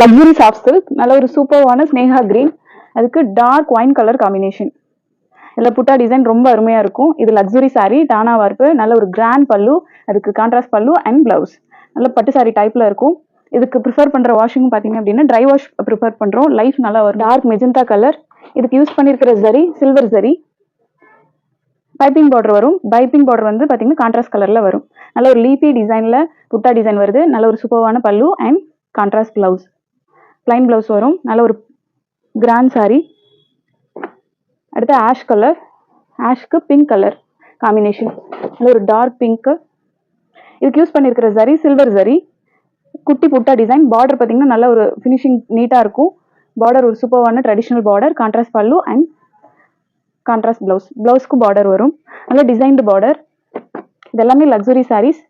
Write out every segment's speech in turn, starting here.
Luxury soft silk நல்ல ஒரு சூப்பர்வான ஸ்னேகா கிரீன் அதுக்கு டார்க் ஒயின் கலர் காம்பினேஷன் இதில் புட்டா டிசைன் ரொம்ப அருமையாக இருக்கும். இது லக்ஸுரி சாரீ டானா வார்ப்பு நல்ல ஒரு கிராண்ட் பல்லு அதுக்கு கான்ட்ராஸ்ட் பல்லு அண்ட் பிளவுஸ் நல்ல பட்டு சாரீ டைப்பில் இருக்கும். இதுக்கு ப்ரிஃபர் பண்ணுற வாஷிங் பார்த்தீங்க அப்படின்னா ட்ரை வாஷ் ப்ரிஃபர் பண்ணுறோம் லைஃப் நல்லா வரும். டார்க் மெஜந்தா கலர் இதுக்கு யூஸ் பண்ணியிருக்கிற zari silver zari piping border வரும். பைப்பிங் பார்டர் வந்து பார்த்தீங்கன்னா கான்ட்ராஸ்ட் கலரில் வரும். நல்ல ஒரு லீப்பி டிசைனில் புட்டா டிசைன் வருது. நல்ல ஒரு சூப்பர்வான pallu and contrast blouse plain blouse வரும். நல்ல ஒரு கிராண்ட் சாரீ அடுத்து ஆஷ் கலர் ஆஷ்க்கு பிங்க் கலர் காம்பினேஷன் நல்ல ஒரு டார்க் பிங்க்கு இதுக்கு யூஸ் பண்ணியிருக்கிற சரி சில்வர் சரி குட்டி புட்டா டிசைன் பார்டர் பார்த்தீங்கன்னா நல்ல ஒரு ஃபினிஷிங் நீட்டாக இருக்கும். பார்டர் ஒரு சூப்பர்வான traditional border contrast pallu and contrast blouse ப்ளவுஸ்க்கு border வரும். நல்ல டிசைன்டு பார்டர் இதெல்லாமே லக்ஸுரி சாரீஸ்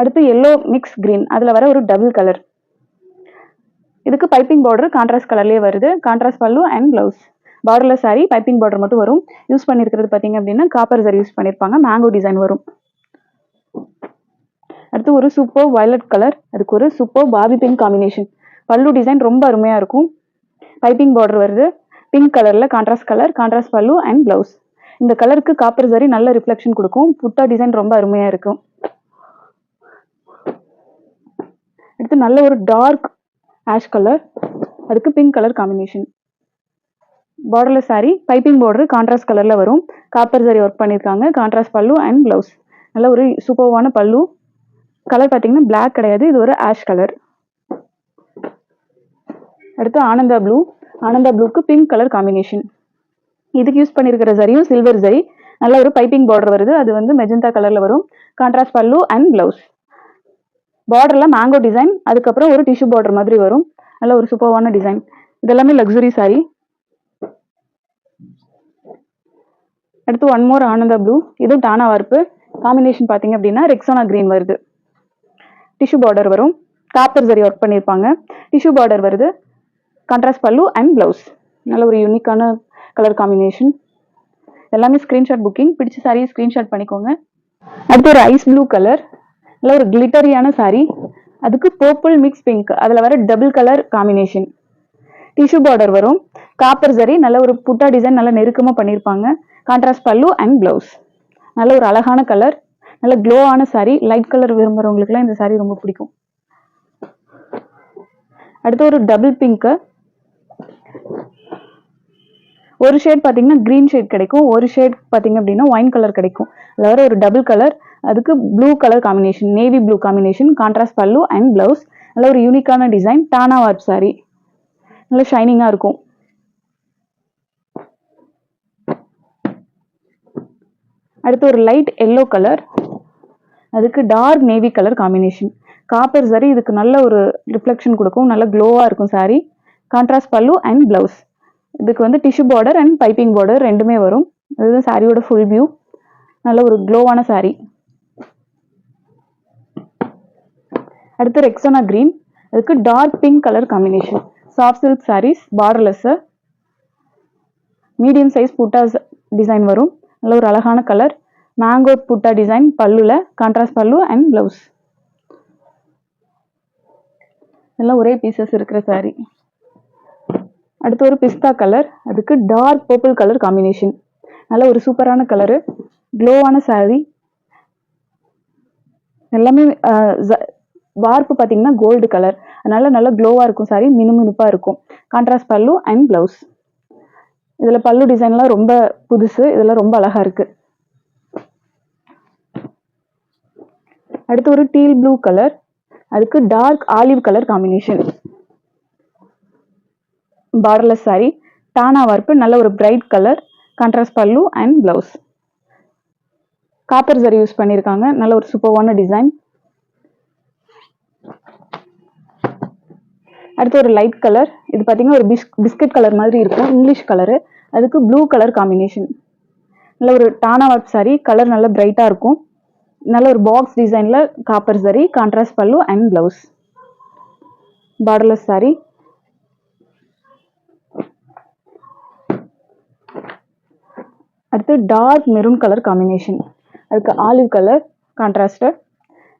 அடுத்து எல்லோ மிக்ஸ் கிரீன் அதில் வர ஒரு டபுள் கலர் இதுக்கு பைப்பிங் பார்டர் கான்ட்ராஸ்ட் கலர்லேயே வருது. கான்ட்ராஸ்ட் பல்லு அண்ட் ப்ளவுஸ் பார்டர்ல சாரி பைப்பிங் பார்டர் மட்டும் வரும். யூஸ் பண்ணியிருக்கிறது பார்த்தீங்க அப்படின்னா காப்பர் சரி யூஸ் பண்ணியிருப்பாங்க மேங்கோ டிசைன் வரும். அடுத்து ஒரு சூப்பர் வயலட் கலர் அதுக்கு ஒரு super baby pink combination pallu design ரொம்ப அருமையாக இருக்கும். பைப்பிங் பார்டர் வருது. பிங்க் கலரில் contrast colour contrast pallu and blouse இந்த கலருக்கு காப்பர் சரி நல்ல ரிஃப்ளெக்ஷன் கொடுக்கும். புட்டா டிசைன் ரொம்ப அருமையாக இருக்கும். அடுத்து நல்ல ஒரு டார்க் ஆஷ் கலர் அதுக்கு பிங்க் கலர் காம்பினேஷன் பார்டர்ல saree பைப்பிங் பார்டர் கான்ட்ராஸ்ட் கலரில் வரும். காப்பர் சரி ஒர்க் பண்ணியிருக்காங்க கான்ட்ராஸ்ட் பல்லு அண்ட் ப்ளவுஸ் நல்ல ஒரு சூப்பர்வான பல்லு. கலர் பார்த்தீங்கன்னா பிளாக் கிடையாது. இது ஒரு ஆஷ் கலர் அடுத்து ஆனந்தா ப்ளூ ஆனந்தா ப்ளூக்கு பிங்க் கலர் காம்பினேஷன் இதுக்கு யூஸ் பண்ணியிருக்கிற சரியும் சில்வர் சரி நல்ல ஒரு பைப்பிங் பார்டர் வருது. அது வந்து மெஜந்தா கலரில் வரும். கான்ட்ராஸ்ட் பல்லு அண்ட் ப்ளவுஸ் பார்டரில் மேங்கோ டிசைன் அதுக்கப்புறம் ஒரு டிஷ்யூ பார்டர் மாதிரி வரும். நல்ல ஒரு சூப்பர்வான டிசைன் இதெல்லாமே லக்ஸுரி சாரி அடுத்து ஒன் மோர் ஆனந்தா ப்ளூ இதுவும் டானா வார்ப்பு. காம்பினேஷன் பார்த்தீங்க அப்படின்னா ரெக்ஸோனா கிரீன் வருது. டிஷ்யூ பார்டர் வரும். காப்பர் சரி ஒர்க் பண்ணியிருப்பாங்க. டிஷ்யூ பார்டர் வருது. கான்ட்ராஸ்ட் பல்லு அண்ட் ப்ளவுஸ் நல்ல ஒரு யூனிக்கான கலர் காம்பினேஷன் எல்லாமே ஸ்க்ரீன்ஷாட் புக்கிங் பிடிச்ச சாரியை ஸ்க்ரீன்ஷாட் பண்ணிக்கோங்க. அடுத்து ஒரு ஐஸ் ப்ளூ கலர் நல்ல ஒரு கிளிட்டரியான saree. அதுக்கு பர்பிள் மிக்ஸ் பிங்க் அதில் வர double colour combination tissue border வரும். காப்பர் சரி நல்ல ஒரு புட்டா டிசைன் நல்லா நெருக்கமாக பண்ணியிருப்பாங்க கான்ட்ராஸ்ட் பல்லு அண்ட் ப்ளவுஸ் நல்ல ஒரு அழகான கலர் நல்ல க்ளோவான saree. லைட் கலர் விரும்புகிறவங்களுக்குலாம் இந்த saree ரொம்ப பிடிக்கும். அடுத்து ஒரு டபுள் பிங்க்கு ஒரு ஷேட் பார்த்தீங்கன்னா க்ரீன் ஷேட் கிடைக்கும். ஒரு ஷேட் பார்த்தீங்க அப்படின்னா ஒயின் கலர் கிடைக்கும். அதாவது வர ஒரு டபுள் கலர் அதுக்கு blue colour combination navy blue combination contrast pallu and blouse நல்ல ஒரு யூனிக்கான டிசைன் டானா வார்ப் saree. நல்ல ஷைனிங்காக இருக்கும். அடுத்து ஒரு லைட் எல்லோ கலர் அதுக்கு dark navy colour combination copper zari இதுக்கு நல்ல ஒரு ரிஃப்ளெக்ஷன் கொடுக்கும். நல்ல க்ளோவாக இருக்கும் saree. Contrast pallu and blouse இதுக்கு வந்து tissue border and piping border ரெண்டுமே வரும். இதுதான் சாரியோட ஃபுல் வியூ நல்ல ஒரு க்ளோவான சாரீ அடுத்து ரெக்ஸோனா கிரீன் அதுக்கு dark pink colour combination soft silk saris borderless medium size butta design வரும். நல்ல ஒரு அழகான கலர் மேங்கோ புட்டா டிசைன் பல்லுல கான்ட்ராஸ்ட் பல்லு அண்ட் ப்ளவுஸ் எல்லாம் ஒரே பீசஸ் இருக்கிற saree. அடுத்து ஒரு பிஸ்தா கலர் அதுக்கு டார்க் பர்பிள் கலர் காம்பினேஷன் நல்ல ஒரு சூப்பரான கலரு க்ளோவான saree. எல்லாமே வார்ப்பு பார்த்தீங்கன்னா கோல்டு கலர் அதனால நல்ல க்ளோவாக இருக்கும் சாரி மினுமினுப்பாக இருக்கும். கான்ட்ராஸ்ட் பல்லு அண்ட் ப்ளவுஸ் இதில் பல்லு டிசைன்லாம் ரொம்ப புதுசு இதெல்லாம் ரொம்ப அழகாக இருக்குது அடுத்து ஒரு டீல் ப்ளூ கலர் அதுக்கு dark olive colour combination borderless sari டானா வார்ப்பு நல்ல ஒரு bright colour contrast pallu and blouse copper zari use பண்ணியிருக்காங்க நல்ல ஒரு சூப்பர்வான டிசைன் அடுத்து ஒரு லைட் கலர் இது பார்த்தீங்கன்னா ஒரு பிஸ் பிஸ்கட் கலர் மாதிரி இருக்கும். இங்கிலீஷ் கலரு அதுக்கு ப்ளூ கலர் காம்பினேஷன் நல்ல ஒரு டானா ஒர்க் சாரி கலர் நல்லா பிரைட்டாக இருக்கும். நல்ல ஒரு பாக்ஸ் டிசைனில் copper zari contrast pallu and blouse borderless sari அடுத்து டார்க் மெரூன் கலர் காம்பினேஷன் அதுக்கு olive colour contrast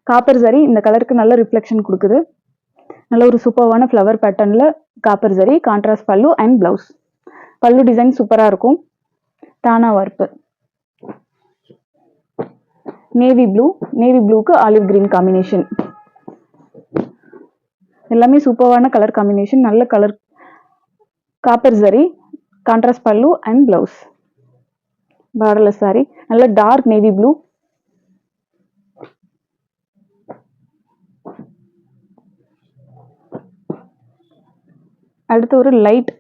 copper sari இந்த கலருக்கு நல்ல ரிஃப்ளெக்ஷன் கொடுக்குது. நல்ல ஒரு சூப்பர்வான ஃப்ளவர் பேட்டர்னில் copper zari contrast pallu and blouse pallu design சூப்பராக இருக்கும். தானா வார்ப்பு. நேவி ப்ளூ நேவி ப்ளூக்கு ஆலிவ் கிரீன் காம்பினேஷன் எல்லாமே சூப்பர்வான கலர் காம்பினேஷன் நல்ல colour copper zari contrast pallu and blouse borderless sari நல்ல டார்க் நேவி ப்ளூ அடுத்து ஒரு லைட்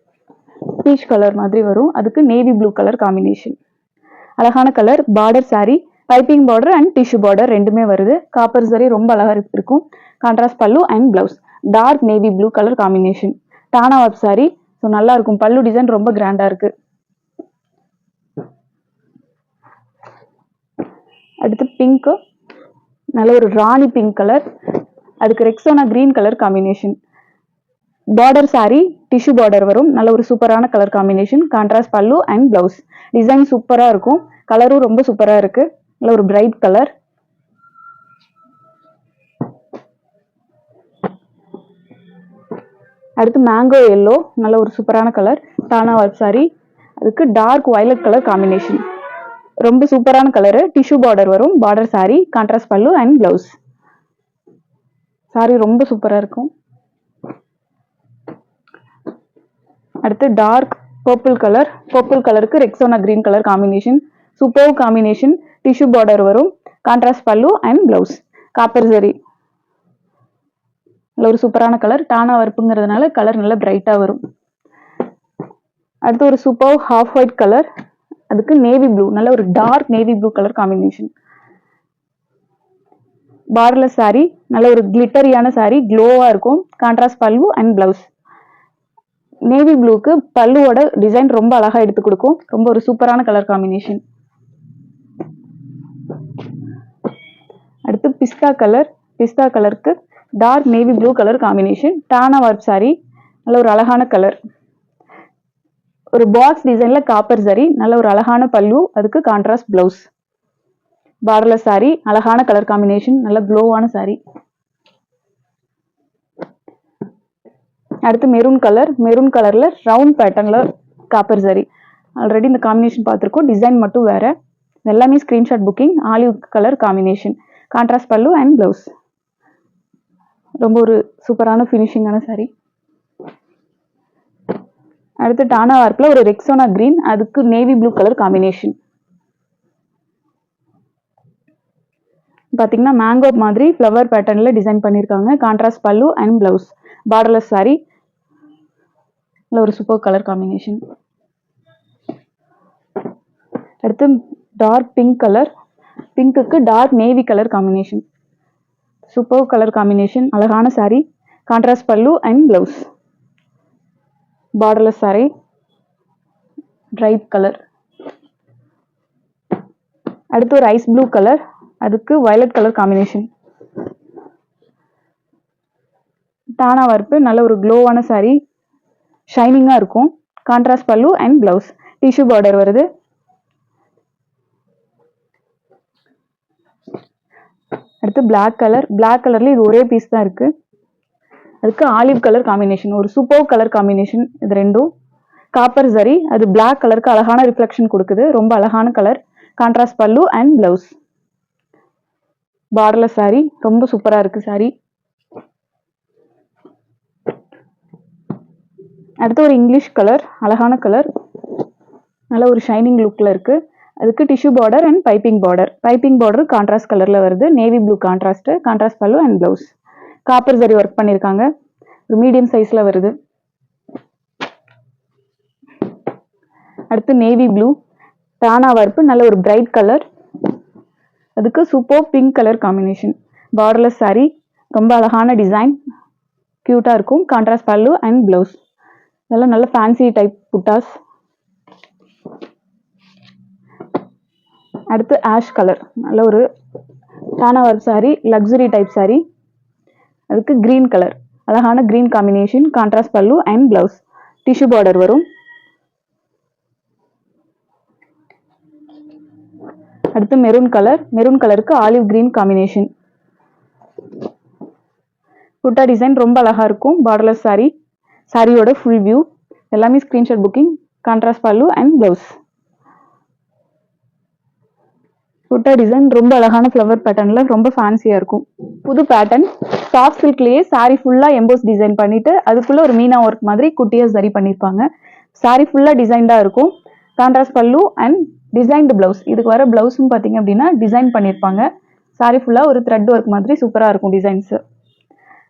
பீச் கலர் மாதிரி வரும். அதுக்கு நேவி ப்ளூ கலர் காம்பினேஷன் அழகான colour border saree piping border and tissue border ரெண்டுமே வருது. காப்பர் சரி ரொம்ப அழகா இருக்கும். Contrast pallu and blouse dark navy blue colour combination Danah work so நல்லா இருக்கும். பல்லு டிசைன் ரொம்ப கிராண்டாக இருக்கு. அடுத்து பிங்க்கு நல்ல ஒரு ராணி பிங்க் கலர் அதுக்கு Rexona green colour combination border sari tissue border வரும். நல்ல ஒரு சூப்பரான colour combination contrast pallu and blouse design சூப்பராக இருக்கும். கலரும் ரொம்ப சூப்பராக இருக்கு. நல்ல ஒரு பிரைட் கலர் அடுத்து மேங்கோ எல்லோ நல்ல ஒரு சூப்பரான கலர் தானா ஒர்க் சாரி அதுக்கு டார்க் வயலட் கலர் காம்பினேஷன் ரொம்ப சூப்பரான கலரு டிஷ்யூ பார்டர் வரும். Border sari contrast pallu and blouse sari ரொம்ப சூப்பராக இருக்கும். அடுத்து டார்க் பர்பிள் கலர் பர்பிள் கலருக்கு Rexona green colour combination super combination tissue border வரும். Contrast pallu and blouse copper zari நல்ல ஒரு சூப்பரான கலர் டானா வறுப்புங்கிறதுனால கலர் நல்ல பிரைட்டாக வரும். அடுத்து ஒரு சூப்பர் ஹாஃப் ஒயிட் கலர் அதுக்கு நேவி ப்ளூ நல்ல ஒரு dark navy blue colour combination borderless sari நல்ல ஒரு கிளிட்டரியான சாரி க்ளோவாக இருக்கும். Contrast pallu and blouse navy ப்ளூக்கு பல்லுவோட டிசைன் ரொம்ப அழகாக எடுத்து கொடுக்கும். ரொம்ப ஒரு சூப்பரான கலர் காம்பினேஷன் அடுத்து பிஸ்தா கலர் பிஸ்தா கலருக்கு dark navy blue colour combination டானா ஒர்க் சாரி நல்ல ஒரு அழகான கலர் ஒரு பாக்ஸ் டிசைனில் காப்பர் சாரி நல்ல ஒரு அழகான பல்லு. அதுக்கு கான்ட்ராஸ்ட் ப்ளவுஸ் பார்டர்லெஸ் சாரி அழகான கலர் காம்பினேஷன் நல்ல க்ளோவான சாரீ அடுத்து மெரூன் கலர் மெரூன் கலர்ல ரவுண்ட் பேட்டர்னில் காப்பர் சரி ஆல்ரெடி இந்த காம்பினேஷன் பார்த்துருக்கோம். டிசைன் மட்டும் வேற. எல்லாமே screenshot booking olive colour combination contrast pallu and blouse ரொம்ப ஒரு சூப்பரான ஃபினிஷிங்கான சாரீ அடுத்து டானா வார்ப்பில் ஒரு ரெக்ஸோனா கிரீன் அதுக்கு நேவி ப்ளூ கலர் காம்பினேஷன் பார்த்தீங்கன்னா மேங்கோ மாதிரி ஃப்ளவர் பேட்டர்னில் டிசைன் பண்ணியிருக்காங்க contrast pallu and blouse borderless saree. நல்ல ஒரு சூப்பர் கலர் காம்பினேஷன் அடுத்து dark pink colour பிங்க்குக்கு dark navy colour combination super colour combination அழகான saree contrast pallu and blouse borderless sari try colour அடுத்து ஒரு ice blue colour அதுக்கு violet colour combination டானா வறுப்பு நல்ல ஒரு க்ளோவான சாரீ ஷைனிங்காக இருக்கும். Contrast pallu and blouse tissue border வருது. அடுத்து பிளாக் கலர் பிளாக் கலர்ல இது ஒரே பீஸ் தான் இருக்கு. அதுக்கு ஆலிவ் கலர் காம்பினேஷன் ஒரு சூப்பர் கலர் காம்பினேஷன் இது ரெண்டும். காப்பர் சரி அது பிளாக் கலருக்கு அழகான ரிஃப்ளெக்ஷன் கொடுக்குது. ரொம்ப அழகான colour contrast pallu and blouse borderless saree. ரொம்ப சூப்பரா இருக்கு saree. அடுத்து ஒரு இங்கிலீஷ் கலர் அழகான கலர் நல்ல ஒரு ஷைனிங் லுக்கில் இருக்குது அதுக்கு tissue border and piping border piping border contrast கலரில் வருது. Navy blue contrast contrast pallu and blouse copper zari work பண்ணியிருக்காங்க ஒரு மீடியம் சைஸில் வருது. அடுத்து நேவி ப்ளூ டானா வறுப்பு நல்ல ஒரு பிரைட் கலர் அதுக்கு super pink colour combination borderless sari ரொம்ப அழகான டிசைன் க்யூட்டாக இருக்கும். கான்ட்ராஸ்ட் பல்லு அண்ட் ப்ளவுஸ் இதெல்லாம் நல்ல ஃபேன்சி டைப் புட்டாஸ் அடுத்து ஆஷ் கலர் நல்ல ஒரு டானா ஒர்க் லக்ஸுரி டைப் சாரி அதுக்கு க்ரீன் கலர் அழகான green combination contrast pallu and blouse tissue border வரும். அடுத்து மெரூன் கலர் மெரூன் கலருக்கு olive green combination butta design ரொம்ப அழகாக இருக்கும். பார்டர்லெஸ் சாரீ சாரியோட ஃபுல் வியூ எல்லாமே screenshot booking contrast pallu and blouse Gutta design ரொம்ப அழகான ஃப்ளவர் பேட்டர்னில் ரொம்ப ஃபேன்சியாக இருக்கும். புது பேட்டர்ன் சாஃப்ட் சில்க்லேயே சாரி ஃபுல்லாக எம்போஸ் டிசைன் பண்ணிவிட்டு அதுக்குள்ளே ஒரு மீனா ஒர்க் மாதிரி குட்டியாக சரி பண்ணியிருப்பாங்க சாரி ஃபுல்லாக டிசைன்டாக இருக்கும். Contrast pallu and designed blouse இதுக்கு வர பிளவுஸும் பார்த்தீங்க அப்படின்னா டிசைன் பண்ணியிருப்பாங்க சாரி ஃபுல்லாக ஒரு த்ரெட் ஒர்க் மாதிரி சூப்பராக இருக்கும் டிசைன்ஸு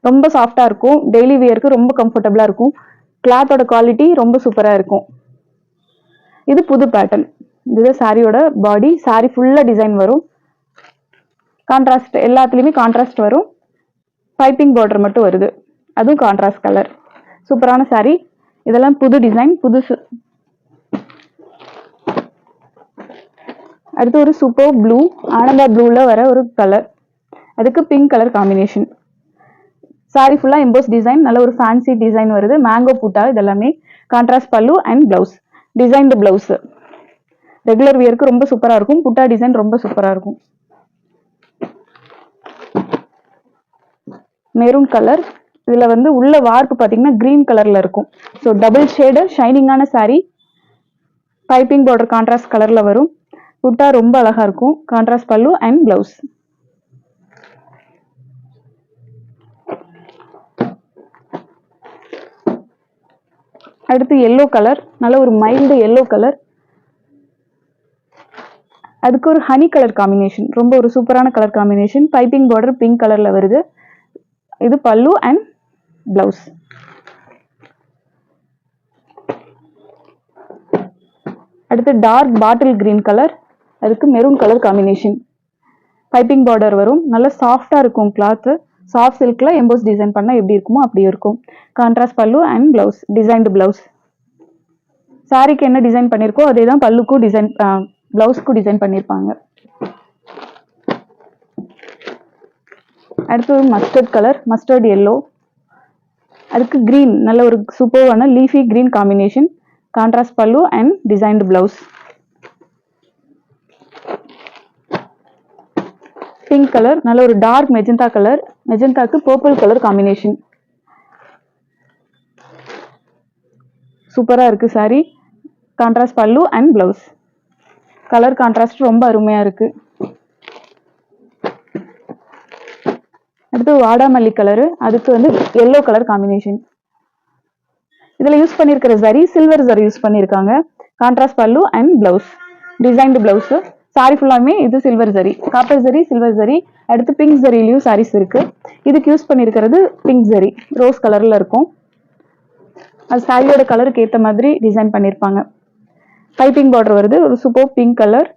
ரொம்ப சாஃப்டாக இருக்கும். டெய்லி வியருக்கு ரொம்ப கம்ஃபர்டபுளாக இருக்கும். கிளாத்தோட குவாலிட்டி ரொம்ப சூப்பராக இருக்கும். இது புது பேட்டர்ன் இது சாரியோட பாடி சாரி ஃபுல்லாக டிசைன் வரும். கான்ட்ராஸ்ட் எல்லாத்துலேயுமே கான்ட்ராஸ்ட் வரும். பைப்பிங் பார்டர் மட்டும் வருது. அதுவும் கான்ட்ராஸ்ட் கலர் சூப்பரான சாரி இதெல்லாம் புது டிசைன் புதுசு அடுத்து ஒரு சூப்பர் ப்ளூ ஆனந்தா ப்ளூவில் வர ஒரு கலர் அதுக்கு பிங்க் கலர் காம்பினேஷன் சாரி ஃபுல்லாக எம்போஸ் டிசைன் நல்ல ஒரு ஃபேன்சி டிசைன் வருது. மேங்கோ பூட்டா இதெல்லாமே contrast pallu and blouse designed blouse regular வியருக்கு ரொம்ப சூப்பராக இருக்கும். புட்டா டிசைன் ரொம்ப சூப்பராக இருக்கும். மெரூன் கலர் இதில் வந்து உள்ள வார்ப்பு பார்த்தீங்கன்னா கிரீன் கலரில் இருக்கும். ஸோ டபுள் ஷேடு ஷைனிங்கான சாரீ பைப்பிங் பார்டர் கான்ட்ராஸ்ட் கலரில் வரும். புட்டா ரொம்ப அழகாக இருக்கும். கான்ட்ராஸ்ட் பல்லு அண்ட் பிளவுஸ் அடுத்து எல்லோ கலர் நல்ல ஒரு மைல்டு எல்லோ கலர் அதுக்கு ஒரு ஹனி கலர் காம்பினேஷன் ரொம்ப ஒரு சூப்பரான colour combination piping border pink கலரில் வருது. இது பல்லு அண்ட் பிளவுஸ் அடுத்து டார்க் பாட்டில் கிரீன் கலர் அதுக்கு maroon colour combination piping border வரும். நல்லா சாஃப்டாக இருக்கும் கிளாத்து சாஃப்ட் சில்கில் எம்போஸ் டிசைன் பண்ணால் எப்படி இருக்குமோ அப்படி இருக்கும். Contrast pallu and blouse designed blouse சாரீக்கு என்ன டிசைன் பண்ணியிருக்கோ அதே தான் பல்லுக்கும் டிசைன் ப்ளவுஸ்க்கும் டிசைன் பண்ணியிருப்பாங்க அடுத்து மஸ்டர்ட் கலர் மஸ்டர்ட் எல்லோ அதுக்கு க்ரீன் நல்ல ஒரு சூப்பர்வான leafy green combination contrast pallu and designed blouse pink colour நல்ல ஒரு டார்க் மெஜெண்டா கலர் மெஜெண்டாக்கு பர்பிள் கலர் காம்பினேஷன் சூப்பராக இருக்குது sari contrast pallu and blouse colour contrast ரொம்ப அருமையாக இருக்குது அடுத்து வாடாமல்லி கலரு அதுக்கு வந்து எல்லோ கலர் காம்பினேஷன் இதில் யூஸ் பண்ணியிருக்கிற சரி சில்வர் சரி யூஸ் பண்ணியிருக்காங்க contrast pallu and blouse designed blouse sari ஃபுல்லாமே இது சில்வர் சரி காப்பர் சரி சில்வர் சரி அடுத்து பிங்க் சரிலையும் சாரீஸ் இருக்கு. இதுக்கு யூஸ் பண்ணியிருக்கிறது பிங்க் சரி ரோஸ் கலர்ல இருக்கும். அது சாரியோட கலருக்கு ஏற்ற மாதிரி டிசைன் பண்ணியிருப்பாங்க பைப்பிங் பார்டர் வருது. ஒரு super pink colour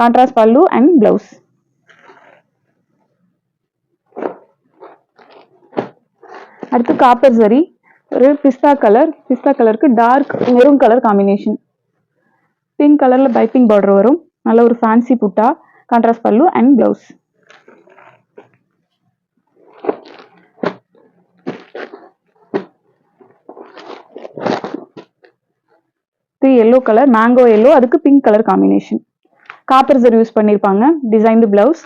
contrast pallu and blouse அடுத்து காப்பர் சரி ஒரு பிஸ்தா கலர் பிஸ்தா கலருக்கு dark maroon colour combination pink கலரில் பைப்பிங் பார்டர் வரும். நல்ல ஒரு fancy butta contrast pallu and blouse இது எல்லோ கலர் மேங்கோ எல்லோ அதுக்கு பிங்க் கலர் காம்பினேஷன் காப்பர் ஜர் யூஸ் பண்ணியிருப்பாங்க டிசைன்டு பிளவுஸ்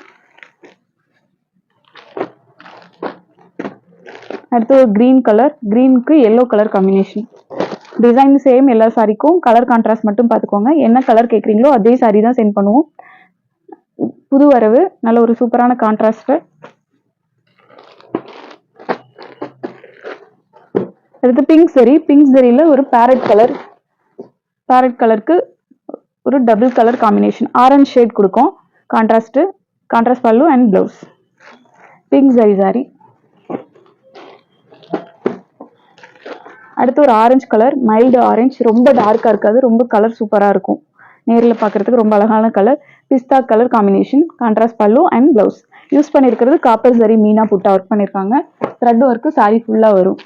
அடுத்து ஒரு green colour க்ரீனுக்கு yellow colour combination design same எல்லா சாரிக்கும். கலர் கான்ட்ராஸ்ட் மட்டும் பார்த்துக்கோங்க. என்ன கலர் கேட்குறீங்களோ அதே சாரி தான் சென்ட் பண்ணுவோம். புது வரவு நல்ல ஒரு சூப்பரான கான்ட்ராஸ்ட் அடுத்து பிங்க் சரி பிங்க் சரியில் ஒரு பேரட் கலர் பேரட் கலருக்கு ஒரு double colour combination orange shade கொடுக்கும். Contrast contrast pallu and blouse pink zari sari அடுத்து ஒரு ஆரஞ்சு கலர் மைல்டு ஆரஞ்சு ரொம்ப டார்க்காக இருக்காது ரொம்ப கலர் சூப்பராக இருக்கும். நேரில் பார்க்கறதுக்கு ரொம்ப அழகான colour pista colour combination contrast pallu and blouse use பண்ணியிருக்கிறது காப்பர் சரி மீனா புட்டா ஒர்க் பண்ணியிருக்காங்க த்ரெட் ஒர்க்கு சாரி ஃபுல்லாக வரும்.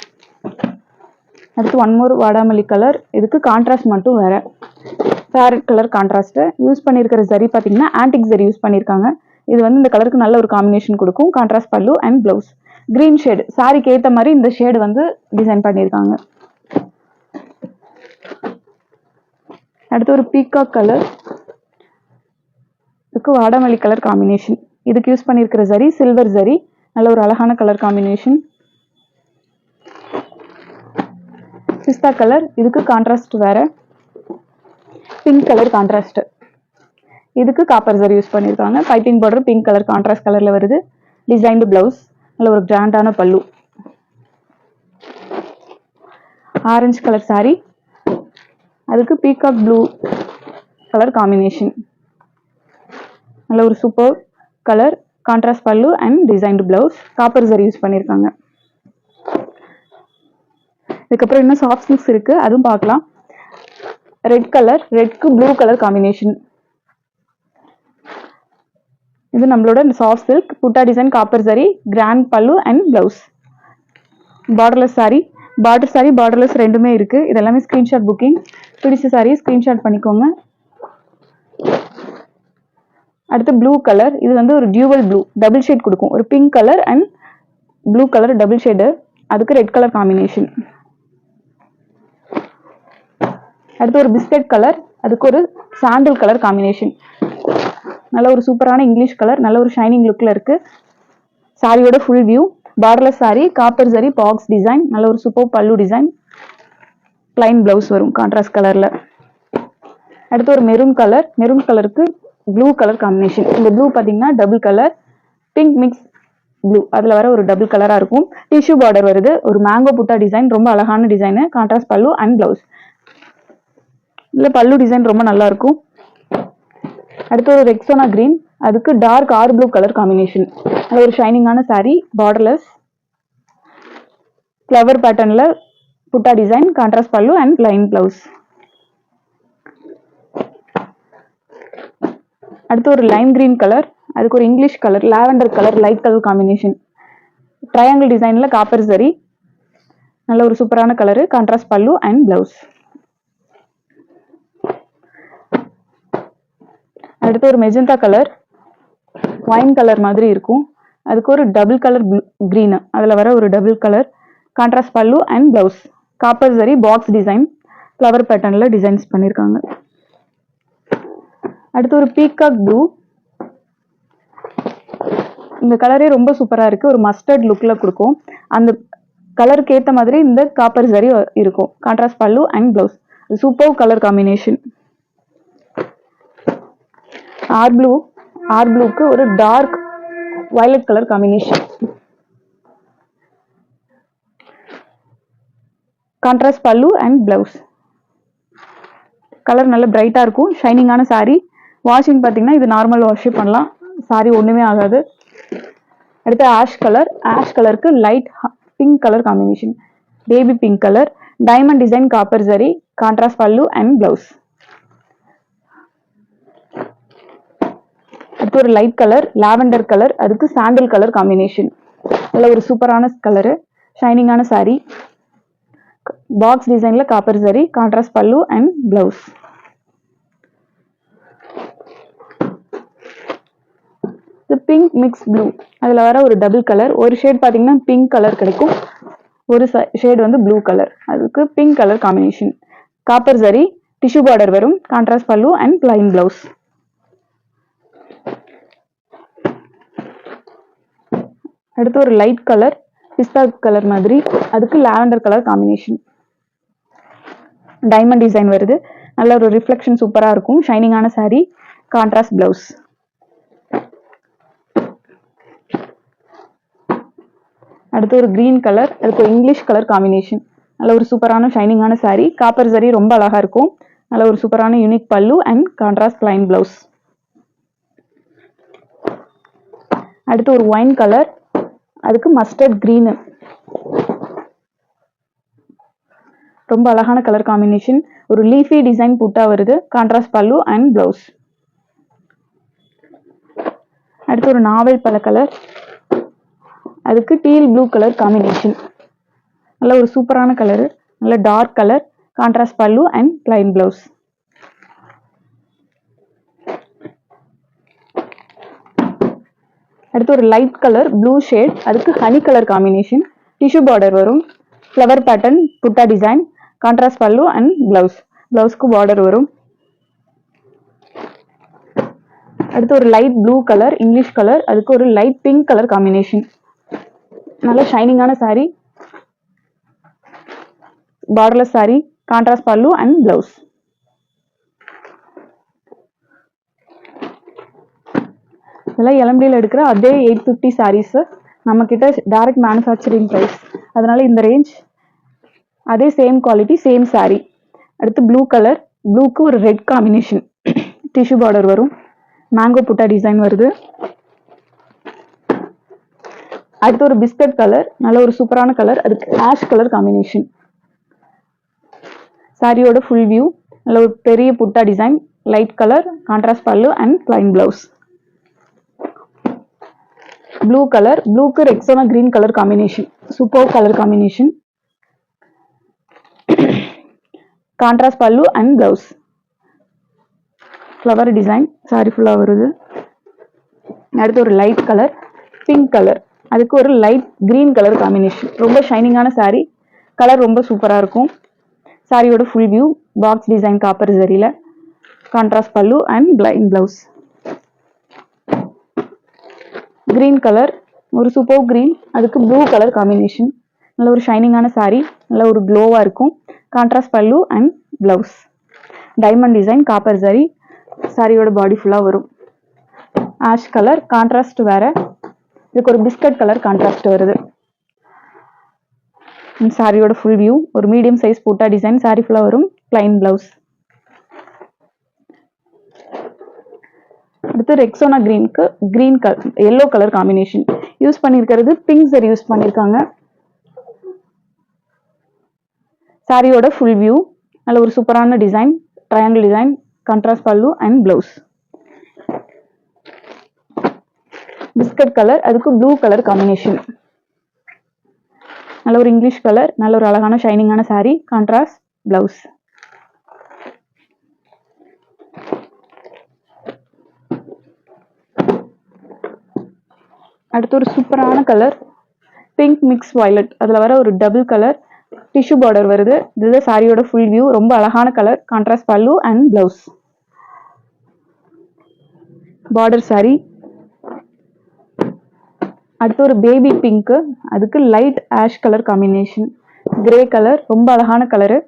அடுத்து ஒன் மோர் வாடாமல்லி கலர் இதுக்கு கான்ட்ராஸ்ட் மட்டும் வேறு. ஃபேரட் கலர் கான்ட்ராஸ்ட்டு யூஸ் பண்ணியிருக்கிற சரி பார்த்தீங்கன்னா ஆன்டிக் சரி யூஸ் பண்ணியிருக்காங்க இது வந்து இந்த கலருக்கு நல்ல ஒரு காம்பினேஷன் கொடுக்கும். Contrast pallu and blouse green shade சாரிக்கு ஏற்ற மாதிரி இந்த ஷேடு வந்து டிசைன் பண்ணியிருக்காங்க அடுத்து ஒரு பீகாக் கலர் இதுக்கு வாடாமல்லி கலர் காம்பினேஷன் இதுக்கு யூஸ் பண்ணியிருக்கிற சரி சில்வர் சரி நல்ல ஒரு அழகான கலர் காம்பினேஷன் பிஸ்தா கலர் இதுக்கு கான்ட்ராஸ்ட் வேற. பிங்க் கலர் கான்ட்ராஸ்ட் இதுக்கு காப்பர் ஜரி யூஸ் பண்ணியிருக்காங்க piping border pink colour contrast கலர்ல வருது. டிசைன்டு பிளவுஸ் நல்ல ஒரு கிராண்டான பல்லு. ஆரஞ்சு கலர் சாரீ அதுக்கு பீகாக் ப்ளூ கலர் காம்பினேஷன் நல்ல ஒரு super colour contrast pallu and designed blouse copper zari use பண்ணியிருக்காங்க இதுக்கப்புறம் இன்னும் சாஃப்ட் சில்க்ஸ் இருக்கு. அதுவும் பார்க்கலாம். ரெட் கலர் ரெட்க்கு ப்ளூ கலர் காம்பினேஷன் இது நம்மளோட soft silk butta design copper zari grand pallu and blouse borderless sari border sari borderless ரெண்டுமே இருக்கு. இது எல்லாமே ஸ்கிரீன்ஷாட் புக்கிங் பிடிச்ச சாரி ஸ்கிரீன்ஷாட் பண்ணிக்கோங்க. அடுத்து ப்ளூ கலர் இது வந்து ஒரு டியூவல் ப்ளூ டபுள் ஷேட் கொடுக்கும். ஒரு pink colour and blue colour double shade அதுக்கு ரெட் கலர் காம்பினேஷன் அடுத்து ஒரு பிஸ்கட் கலர் அதுக்கு ஒரு சாண்டல் கலர் காம்பினேஷன் நல்ல ஒரு சூப்பரான இங்கிலீஷ் கலர் நல்ல ஒரு ஷைனிங் லுக்கில் இருக்குது சாரியோட full view borderless sari copper sari box design நல்ல ஒரு super pallu design plain blouse வரும் கான்ட்ராஸ்ட் கலர்ல அடுத்து ஒரு மெரூன் கலர் மெரூன் கலருக்கு ப்ளூ கலர் காம்பினேஷன் இந்த ப்ளூ பார்த்தீங்கன்னா double colour pink mix blue அதில் வர ஒரு டபுள் கலராக இருக்கும். டிஷ்யூ பார்டர் வருது. ஒரு மேங்கோ புட்டா டிசைன் ரொம்ப அழகான design contrast pallu and blouse இதில் பல்லு டிசைன் ரொம்ப நல்லா இருக்கும். அடுத்து ஒரு ரெக்ஸோனா கிரீன் அதுக்கு dark R blue colour combination அது ஒரு ஷைனிங்கான சாரீ பார்டர்லெஸ் ஃப்ளவர் பேட்டர்னில் butta design contrast pallu and line blouse அடுத்து ஒரு லைம் கிரீன் கலர் அதுக்கு ஒரு English colour lavender colour light colour combination triangle டிசைனில் காப்பர் சரி நல்ல ஒரு சூப்பரான colour contrast pallu and blouse அடுத்து ஒரு மெஜந்தா கலர் ஒயின் கலர் மாதிரி இருக்கும். அதுக்கு ஒரு டபுள் கலர் க்ரீனு அதில் வர ஒரு double colour contrast pallu and blouse copper zari box design flower பேட்டர்னில் டிசைன்ஸ் பண்ணியிருக்காங்க அடுத்து ஒரு பீகாக் ப்ளூ இந்த கலரே ரொம்ப சூப்பராக இருக்குது ஒரு மஸ்டர்ட் லுக்கில் கொடுக்கும். அந்த கலருக்கு ஏற்ற மாதிரி இந்த காப்பர் சரி இருக்கும். Contrast pallu and blouse super colour combination R blue R ப்ளூக்கு ஒரு dark violet colour combination contrast pallu and blouse colour நல்ல பிரைட்டாக இருக்கும். ஷைனிங்கான saree. வாஷிங் பார்த்தீங்கன்னா இது நார்மல் வாஷே பண்ணலாம். Saree ஒன்றுமே ஆகாது. அடுத்து ஆஷ் கலர் ஆஷ் கலருக்கு light pink colour combination baby pink colour diamond design copper zari contrast pallu and blouse அடுத்து ஒரு லைட் கலர் லாவெண்டர் கலர் அதுக்கு சாண்டல் கலர் காம்பினேஷன் நல்ல ஒரு சூப்பரான கலரு ஷைனிங்கான saree. பாக்ஸ் டிசைன்ல copper zari contrast pallu and blouse இது pink mix blue அதில் வர ஒரு டபுள் கலர் ஒரு ஷேட் பார்த்தீங்கன்னா பிங்க் கலர் கிடைக்கும். ஒரு ஷேட் வந்து ப்ளூ கலர் அதுக்கு pink colour combination copper zari tissue border வரும். Contrast pallu and plain blouse அடுத்து ஒரு லைட் கலர் பிஸ்தா கலர் மாதிரி. அதுக்கு lavender colour combination diamond design வருது. நல்ல ஒரு ரிஃப்ளெக்ஷன் சூப்பராக இருக்கும். ஷைனிங்கான saree கான்ட்ராஸ்ட் பிளவுஸ் அடுத்து ஒரு க்ரீன் கலர் அதுக்கு ஒரு இங்கிலீஷ் கலர் காம்பினேஷன் நல்ல ஒரு சூப்பரான ஷைனிங்கான சாரீ காப்பர் சரி ரொம்ப அழகாக இருக்கும். நல்ல ஒரு சூப்பரான யூனிக் பல்லு அண்ட் கான்ட்ராஸ்ட் லைன் பிளவுஸ் அடுத்து ஒரு ஒயின் கலர் அதுக்கு மஸ்டர்ட் க்ரீனு ரொம்ப அழகான கலர் காம்பினேஷன் ஒரு லீஃபி டிசைன் புட்டா வருது. கான்ட்ராஸ்ட் பல்லு அண்ட் பிளவுஸ் அடுத்து ஒரு நாவல் பல கலர் அதுக்கு டீல் ப்ளூ கலர் காம்பினேஷன் நல்ல ஒரு சூப்பரான கலரு நல்ல dark colour contrast pallu and plain blouse அடுத்து ஒரு லைட் கலர் ப்ளூ ஷேட் அதுக்கு honey colour combination tissue border வரும் flower pattern butta design contrast pallu and blouse பிளவுஸ்க்கு border வரும். அடுத்து ஒரு light blue colour English colour அதுக்கு ஒரு லைட் பிங்க் கலர் காம்பினேஷன் நல்ல ஷைனிங்கான sari borderless saree contrast pallu and blouse இதெல்லாம் எலம்டியில் எடுக்கிற அதே எயிட் ஃபிஃப்டி சாரீஸு நம்மக்கிட்ட டேரக்ட் மேனுஃபேக்சரிங் ப்ரைஸ் அதனால் இந்த ரேஞ்ச் அதே சேம் குவாலிட்டி சேம் சாரீ அடுத்து ப்ளூ கலர் ப்ளூக்கு ஒரு ரெட் காம்பினேஷன் டிஷ்யூ பார்டர் வரும். மேங்கோ புட்டா டிசைன் வருது. அடுத்து ஒரு பிஸ்கட் கலர் நல்ல ஒரு சூப்பரான கலர் அதுக்கு ஆஷ் கலர் காம்பினேஷன் சாரியோட ஃபுல் வியூ நல்ல ஒரு பெரிய butta design light colour contrast pallu and plain blouse blue colour ப்ளூக்கு Rexona green colour combination super colour combination contrast pallu and blouse flower design sari ஃபுல்லாக வருது. அடுத்து ஒரு light colour pink colour அதுக்கு ஒரு light green colour combination ரொம்ப ஷைனிங்கான saree. Colour ரொம்ப சூப்பராக இருக்கும். சாரியோட full view box design copper சரியில் contrast pallu and plain blouse green colour ஒரு சூப்பர் கிரீன் அதுக்கு ப்ளூ கலர் காம்பினேஷன் நல்ல ஒரு ஷைனிங்கான சாரீ நல்ல ஒரு க்ளோவாக இருக்கும். Contrast pallu and blouse diamond design copper zari சாரியோட பாடி ஃபுல்லாக வரும். ஆஷ் கலர் கான்ட்ராஸ்ட் வேற. இதுக்கு ஒரு பிஸ்கட் கலர் கான்ட்ராஸ்ட் வருது. சாரியோட ஃபுல் வியூ ஒரு medium size butta design sari ஃபுல்லாக வரும். பிளைன் ப்ளவுஸ் அடுத்து Rexona கிரீனுக்கு green colour yellow colour combination use பண்ணியிருக்கிறது பிங்க் சரி யூஸ் பண்ணியிருக்காங்க சாரியோட ஃபுல் வியூ நல்ல ஒரு சூப்பரான design triangle design contrast pallu and blouse biscuit colour அதுக்கு ப்ளூ கலர் காம்பினேஷன் நல்ல ஒரு இங்கிலீஷ் கலர் நல்ல ஒரு அழகான ஷைனிங்கான saree கான்ட்ராஸ்ட் பிளவுஸ் அடுத்து ஒரு சூப்பரான கலர் பிங்க் மிக்ஸ் வயலட் அதில் வர ஒரு டபுள் கலர் டிஷ்யூ பார்டர் வருது. இதுதான் சாரியோட ஃபுல் வியூ ரொம்ப அழகான colour contrast pallu and blouse border sari அடுத்து ஒரு பேபி பிங்க்கு அதுக்கு light ash colour combination grey colour ரொம்ப அழகான கலரு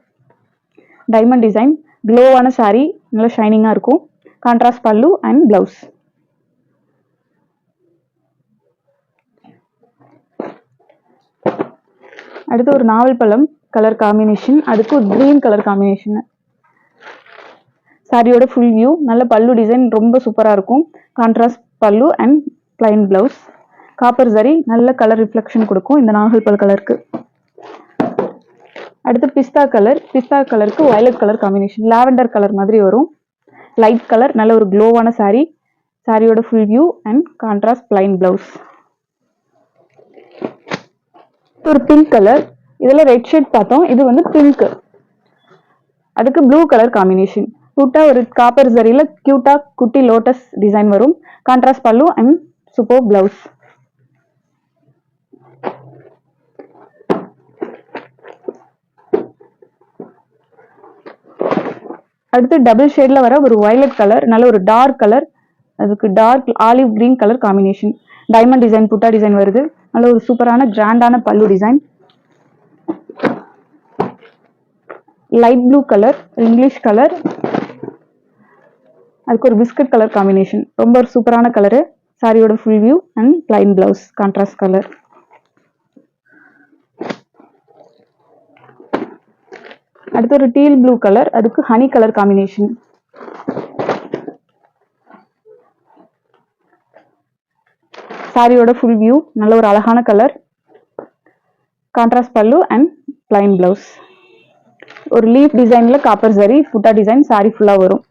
டைமண்ட் டிசைன் க்ளோவான சாரீ நல்லா ஷைனிங்காக இருக்கும். கான்ட்ராஸ்ட் பல்லு அண்ட் பிளவுஸ் அடுத்து ஒரு நாவல் பழம் கலர் காம்பினேஷன் அதுக்கு ஒரு க்ரீன் கலர் காம்பினேஷன் சாரியோட ஃபுல் வியூ நல்ல பல்லு டிசைன் ரொம்ப சூப்பராக இருக்கும். Contrast pallu and plain blouse copper zari நல்ல கலர் ரிஃப்ளெக்ஷன் கொடுக்கும் இந்த நாகல் பல் கலருக்கு அடுத்து பிஸ்தா கலர் பிஸ்தா கலருக்கு violet colour combination lavender colour மாதிரி வரும். லைட் கலர் நல்ல ஒரு க்ளோவான saree. சாரியோட full view and contrast plain blouse ஒரு பிங்க் கலர் இதில் ரெட் ஷேட் பார்த்தோம். இது வந்து பிங்க் அதுக்கு ப்ளூ கலர் காம்பினேஷன் குட்டா ஒரு காப்பர் ஜரியில் கியூட்டா குட்டி லோட்டஸ் டிசைன் வரும். Contrast pallu and super blouse அடுத்து டபுள் ஷேட்ல வர ஒரு வயலட் கலர் நல்ல ஒரு டார்க் கலர் அதுக்கு dark olive green colour combination diamond design butta design வருது. நல்ல ஒரு சூப்பரான கிராண்டான pallu design light blue colour English colour அதுக்கு ஒரு பிஸ்கட் கலர் காம்பினேஷன் ரொம்ப ஒரு சூப்பரான கலரு சாரியோட full view and plain blouse contrast colour அடுத்து ஒரு டீல் ப்ளூ கலர் அதுக்கு ஹனி கலர் காம்பினேஷன் சாரியோட ஃபுல் வியூ நல்ல ஒரு அழகான colour contrast pallu and plain blouse ஒரு லீஃப் டிசைன்ல காப்பர் சரி புட்டா டிசைன் சாரி ஃபுல்லா வரும்.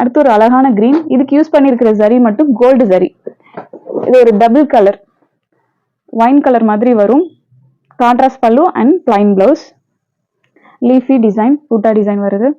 அடுத்து ஒரு அழகான கிரீன் இதுக்கு யூஸ் பண்ணியிருக்கிற சரி மட்டும் கோல்டு சரி இது ஒரு டபுள் கலர் ஒயின் கலர் மாதிரி வரும். Contrast pallu and plain blouse leafy design butta design வருது.